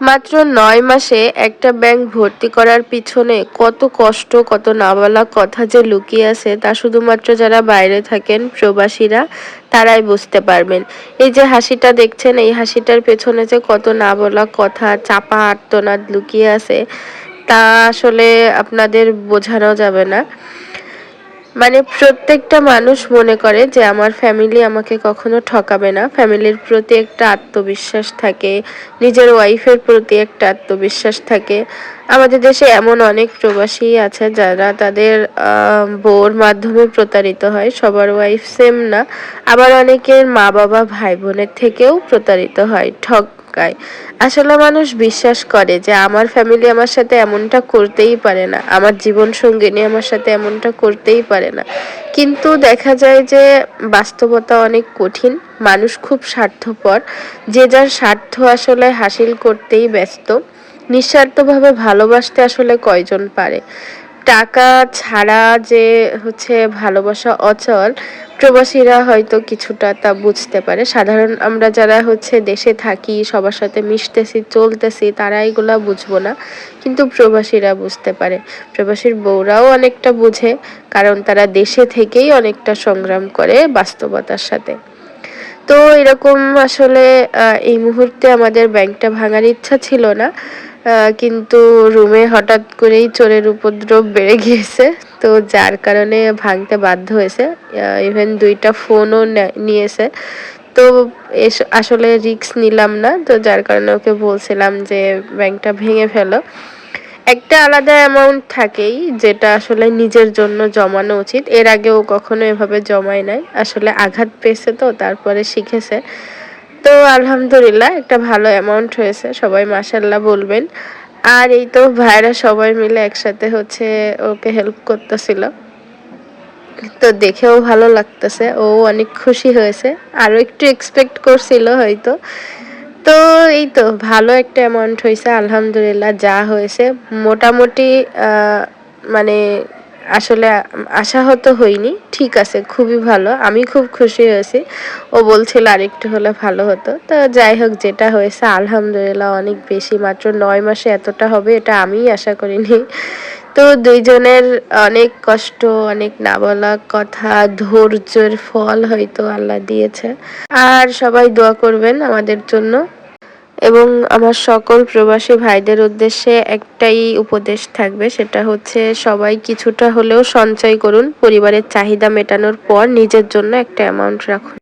মাত্র নয় মাসে একটা ব্যাংক ভর্তি করার পিছনে কত কষ্ট, কত না বলা কথা যে লুকিয়ে আছে তা শুধুমাত্র যারা বাইরে থাকেন প্রবাসীরা তারাই বুঝতে পারবেন। এই যে হাসিটা দেখছেন, এই হাসিটার পেছনে যে কত না বলা কথা, চাপা আর্তনাদ লুকিয়ে আছে তা আসলে আপনাদের বোঝানো যাবে না। মানে প্রত্যেকটা মানুষ মনে করে যে আমার ফ্যামিলি আমাকে কখনো ঠকাবে না। ফ্যামিলির প্রতি একটা আত্মবিশ্বাস থাকে, নিজের ওয়াইফের প্রতি একটা আত্মবিশ্বাস থাকে। আমাদের দেশে এমন অনেক প্রবাসী আছে যারা তাদের বউর মাধ্যমে প্রতারিত হয়, সবার ওয়াইফ সেম না। আবার অনেকের মা বাবা ভাই বোনের থেকেও প্রতারিত হয়। ঠক ঠকায় আসলে মানুষ বিশ্বাস করে যে আমার ফ্যামিলি আমার সাথে এমনটা করতেই পারে না, আমার জীবন সঙ্গিনী আমার সাথে এমনটা করতেই পারে না। কিন্তু দেখা যায় যে বাস্তবতা অনেক কঠিন, মানুষ খুব স্বার্থপর, যে যার স্বার্থ আসলে হাসিল করতেই ব্যস্ত, নিঃস্বার্থভাবে ভালোবাসতে আসলে কয়জন পারে? টাকা ছাড়া যে হচ্ছে ভালোবাসা অচল, প্রবাসীরা হয়তো কিছুটা তা বুঝতে পারে। সাধারণ আমরা যারা হচ্ছে দেশে থাকি, সবার সাথে মিশতেছি, চলতেছি, তারা এগুলা বুঝব না। কিন্তু প্রবাসীরা বুঝতে পারে। প্রবাসীর বউরাও অনেকটা বুঝে, কারণ তারা দেশে থেকেই অনেকটা সংগ্রাম করে বাস্তবতার সাথে। তো এরকম আসলে এই মুহূর্তে আমাদের ব্যাংকটা ভাঙার ইচ্ছা ছিল না। কিন্তু রুমে হঠাৎ করেই চোরের উপদ্রব বেড়ে গিয়েছে। তো যার কারণে ভাঙতে বাধ্য হয়েছে। ইভেন দুইটা ফোনও নিয়েছে। তো আসলে রিক্স নিলাম না। তো যার কারণে ওকে বলছিলাম যে ব্যাংকটা ভেঙে ফেলো। একটা আলাদা অ্যামাউন্ট থাকেই, যেটা আসলে নিজের জন্য জমানো উচিত। এর আগেও কখনো এভাবে জমায় নাই। আসলে আঘাত পেয়েছে তো, তারপরে শিখেছে। তো আলহামদুলিল্লাহ, একটা ভালো অ্যামাউন্ট হয়েছে, সবাই মাসাল্লাহ বলবেন। আর এই তো ভাইরা সবাই মিলে একসাথে হচ্ছে ওকে হেল্প করতেছিল। তো দেখেও ভালো লাগতেছে, ও অনেক খুশি হয়েছে আরও একটু এক্সপেক্ট করছিল হয়তো। তো এই তো ভালো একটা অ্যামাউন্ট হয়েছে, আলহামদুলিল্লাহ, যা হয়েছে। মোটামুটি মানে আসলে আশাহত হইনি। ঠিক আছে, খুবই ভালো। আমি খুব খুশি হয়েছি। ও বলছিল আরেকটু হলে ভালো হতো। তো যাই হোক, যেটা হয়েছে, আলহামদুলিল্লাহ অনেক বেশি। মাত্র নয় মাসে এতটা হবে, এটা আমিই আশা করিনি। তো দুইজনের অনেক কষ্ট, অনেক না বলা কথা, ধৈর্যের ফল হয়তো আল্লাহ দিয়েছে। আর সবাই দোয়া করবেন আমাদের জন্য। এবং আমার সকল প্রবাসী ভাইদের উদ্দেশ্যে একটাই উপদেশ থাকবে, সেটা হচ্ছে সবাই কিছুটা হলেও সঞ্চয় করুন, পরিবারের চাহিদা মেটানোর পর নিজের জন্য একটা অ্যামাউন্ট রাখুন।